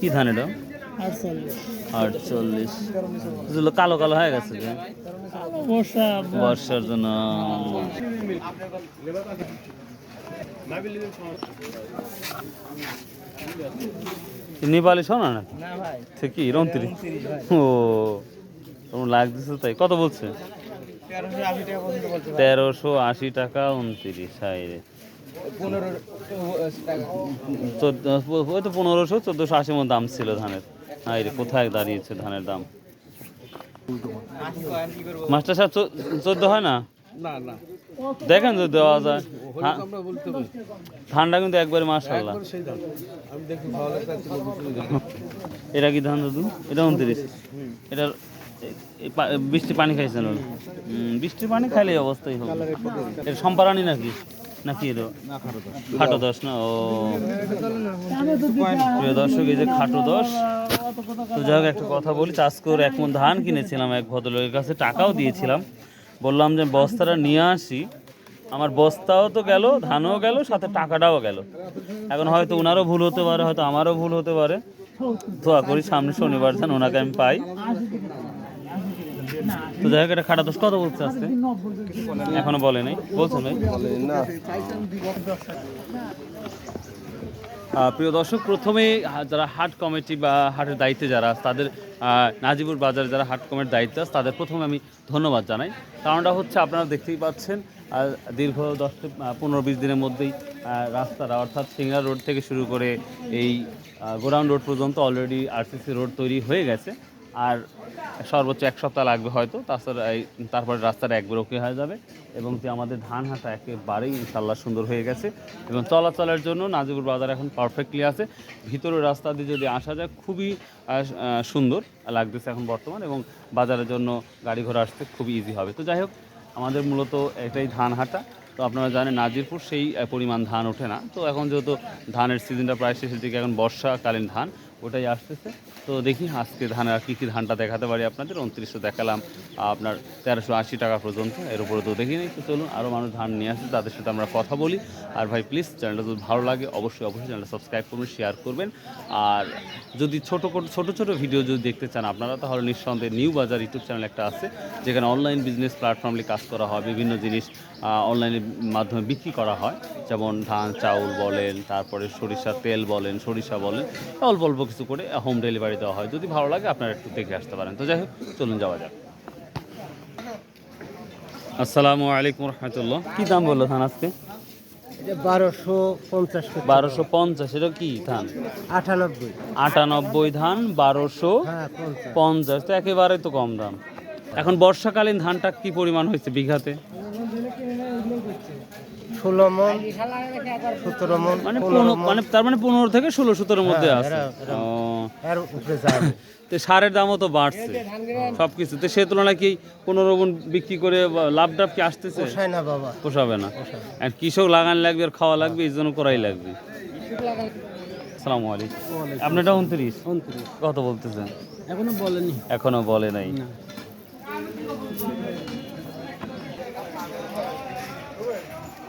কি ধান এটা? আটচল্লিশ। কালো কালো হয়ে গেছে বর্ষার জন্য। নেপালি শোনা না? ঠিকই রন্ত্রিশ ও তোমার লাগতেছে তাই। কত বলছে? তেরোশো আশি টাকা উনত্রিশ হাই রে। ওই তো পনেরোশো চোদ্দোশো আশি মতো দাম ছিল ধানের। রে কোথায় দাঁড়িয়েছে ধানের দাম? মাস্টার সাহেব চোদ্দ হয় না? দেখেন যদি দেওয়া যায়। হ্যাঁ, ধানটা কিন্তু একবারে মাসাল্লাহ। এটা কি ধান দাদু? এটা উনত্রিশ। এটা বৃষ্টি পানি খাইছেন বৃষ্টির পানি খাইলে অবস্থাই হবে। এটা সম্পারানি নাকি? নাকি খাটো দশ। না? ও। প্রিয় দর্শক এই যে খাটো দশ। তো যাই হোক একটা কথা বলি চাষ করে এক মন ধান কিনেছিলাম এক ভদ্রলোকের কাছে টাকাও দিয়েছিলাম। বললাম যে বস্তাটা নিয়ে আসি। আমার বস্তাও তো গেল ধানও গেল সাথে টাকাটাও গেল। এখন হয়তো ওনারও ভুল হতে পারে হয়তো আমারও ভুল হতে পারে। দোয়া করি সামনে শনিবার যেন ওনাকে আমি পাই। তো যাই হোক এটা খাটা দোষ। কত বলছে আজকে? এখনও বলে নাই। বলছেন ভাই? না। প্রিয় দর্শক প্রথমে যারা হাট কমিটি বা হাটের দায়িত্বে যারা তাদের আহ, নাজিপুর বাজারে যারা হাট কমিটির দায়িত্বে আছে তাদের প্রথমে আমি ধন্যবাদ জানাই। কারণটা হচ্ছে আপনারা দেখতেই পাচ্ছেন আর দীর্ঘ দশ পনেরো বিশ দিনের মধ্যেই রাস্তাটা অর্থাৎ সিংড়া রোড থেকে শুরু করে এই গোরাউন্ড রোড পর্যন্ত অলরেডি আরসিসি রোড তৈরি হয়ে গেছে। আর সর্বোচ্চ এক সপ্তাহ লাগবে হয়তো তাছাড়া এই, তারপরে রাস্তাটা একবার ওকে হয়ে যাবে এবং যে আমাদের ধান হাঁটা একেবারেই ইনশাল্লাহ সুন্দর হয়ে গেছে এবং চলাচলের জন্য নাজিবুর বাজার এখন পারফেক্টলি আছে। ভিতরের রাস্তা দিয়ে যদি আসা যায়, খুবই সুন্দর লাগতেছে এখন বর্তমান এবং বাজারের জন্য গাড়ি ঘোড়া আসতে খুবই ইজি হবে। তো যাই হোক, আমাদের মূলত এটাই ধান হাঁটা তো আপনারা জানেন নাজিরপুর সেই পরিমাণ ধান ওঠে না। তো এখন যেহেতু ধানের সিজনটা প্রায় শেষের দিকে, এখন বর্ষাকালীন ধান। ওটাই আসতেছে। তো দেখি আজকে ধানের আর কী কী ধানটা দেখাতে পারি আপনাদের? উনত্রিশশো দেখালাম, আপনার তেরোশো আশি টাকা পর্যন্ত। এর উপরে তো দেখি তো চলুন আরও মানুষ ধান নিয়ে আসে, তাদের সাথে আমরা কথা বলি। আর ভাই প্লিজ চ্যানেলটা যদি ভালো লাগে, অবশ্যই অবশ্যই চ্যানেলটা সাবস্ক্রাইব করবেন শেয়ার করবেন। আর যদি ছোটো ছোটো ছোটো ভিডিও যদি দেখতে চান আপনারা, তাহলে নিঃসন্দেহে নিউ বাজার ইউটিউব চ্যানেল একটা আছে, যেখানে অনলাইন বিজনেস প্ল্যাটফর্মে কাজ করা হয়, বিভিন্ন জিনিস অনলাইনের মাধ্যমে বিক্রি করা হয়। যেমন ধান, চাউল বলেন, তারপরে সরিষার তেল বলেন, সরিষা বলেন, অল্প অল্প কিছু করে হোম ডেলিভারি দেওয়া হয়। যদি ভালো লাগে আপনারা একটু দেখে আসতে পারেন। তো যাই হোক চলুন যাওয়া যাক। আসসালামু আলাইকুম রহমতুল্লাহ। কী দাম বলল ধান আজকে? বারোশো পঞ্চাশ বারোশো পঞ্চাশ এটা কি ধান? আটানব্বই। আটানব্বই ধান বারোশো হ্যাঁ পঞ্চাশ। পঞ্চাশ। তো একেবারে তো কম দাম। এখন বর্ষাকালীন ধানটা কি পরিমাণ হয়েছে বিঘাতে? ষোলো মন সতেরো মন মানে পনেরো মানে। তার মানে পনেরো থেকে ষোলো সতেরোর মধ্যে হ্যাঁ, আছে। এরা- উপরে যাবে তো সারের দামও তো বাড়ছে। সব কিছু তো সে তুলনায় কি পনেরো গুণ বিক্রি করে বা লাভ টাভ কি আসতেছে? পোষায় না বাবা। পোষাবে না। আর কৃষক লাগান লাগবে আর খাওয়া লাগবে এই জন্য করাই লাগবে। সালামু আলাইকুম। আপনারটা উনত্রিশ? কত বলতেছেন? এখনও বলেনি। এখনও বলে নাই।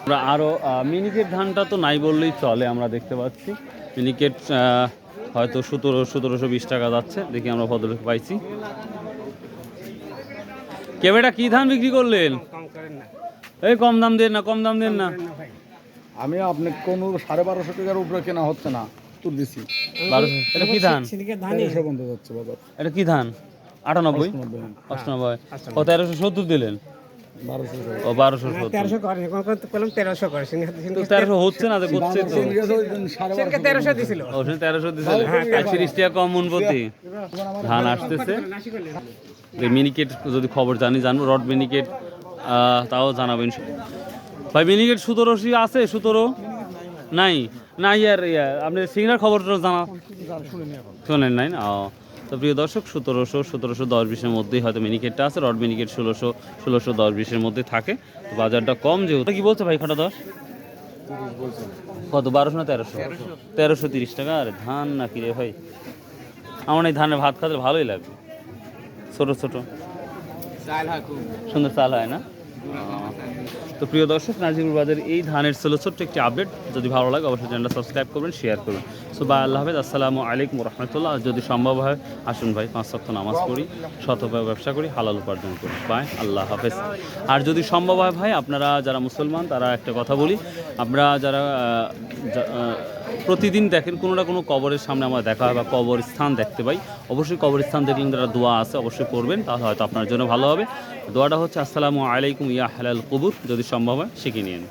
আমরা আরও মিনিকেট ধানটা তো নাই বললেই চলে আমরা দেখতে পাচ্ছি। মিনিকেট আহ, হয়তো সতেরো সতেরোশো বিশ টাকা যাচ্ছে দেখি আমরা ভদ্রলোক পাইছি। কেবেটা কি ধান বিক্রি করলেন? এই কম দাম দেন না কম দাম দেন না। আমি আপনি কোন সাড়ে বারোশো টাকার উপরে কেনা হচ্ছে না তুল দিছি। বারোশো এটা কি ধান? এটা কি ধান? আটানব্বই? অষ্টানব্বই ও তেরোশো সত্তর দিলেন? ও বারোশো তেরোশো করে করলাম তেরোশো করে তেরোশো হচ্ছে না করছে তো। তেরোশো দিছিল। ওখানে তেরোশো দিছে। একত্রিশ টাকা কম মন ধান আসতেছে। মিনিকেট যদি খবর জানি জানব। রড মিনিকেট তাও জানাবেন ভাই মিনিকেট সতেরোশি আছে? সতেরো নাই। নাই আর ইয়া, আপনি সিংড়ার খবরটা জানা? শোনেন নাই না? ও। তো প্রিয় দর্শক সতেরোশো সতেরোশো দশ বিশের মধ্যেই হয়তো মিনিকেটটা আছে রড মিনিকেট ষোলোশো ষোলোশো দশ বিশের মধ্যে থাকে। তো বাজারটা কম যেহেতু। কি বলছে ভাই খাটা দশ? কত বারোশো না তেরোশো? তেরোশো তিরিশ টাকা। আরে ধান না কি রে ভাই? আমার এই ধানের ভাত খাতে ভালোই লাগবে। ছোট ছোট। সুন্দর চাল হয় না? তো প্রিয় দর্শক নাজিবুর বাজার এই ধানের ছিল ছোট্ট একটি আপডেট। যদি ভালো লাগে, অবশ্যই চ্যানেলটা সাবস্ক্রাইব করবেন, শেয়ার করবেন। সো বা আল্লাহ হাফেজ, আসসালামু আলাইকুম রহমতুল্লাহ যদি সম্ভব হয়, আসুন ভাই, পাঁচ সপ্তাহ নামাজ পড়ি শতভাবে ব্যবসা করি, হালাল উপার্জন করি। বাই, আল্লাহ হাফেজ। আর যদি সম্ভব হয় ভাই, আপনারা যারা মুসলমান, তারা একটা কথা বলি। আমরা যারা প্রতিদিন দেখেন, কোনো না কোনো কবরের সামনে আমরা দেখা হয় বা কবরস্থান দেখতে পাই। অবশ্যই কবরস্থান দেখলে যারা দোয়া আছে, অবশ্যই পড়বেন, তাহলে হয়তো আপনার জন্য ভালো হবে। দোয়াটা হচ্ছে আসসালামু আলাইকুম ইয়া হালাল কবুর যদি সম্ভব হয় শিখে নিন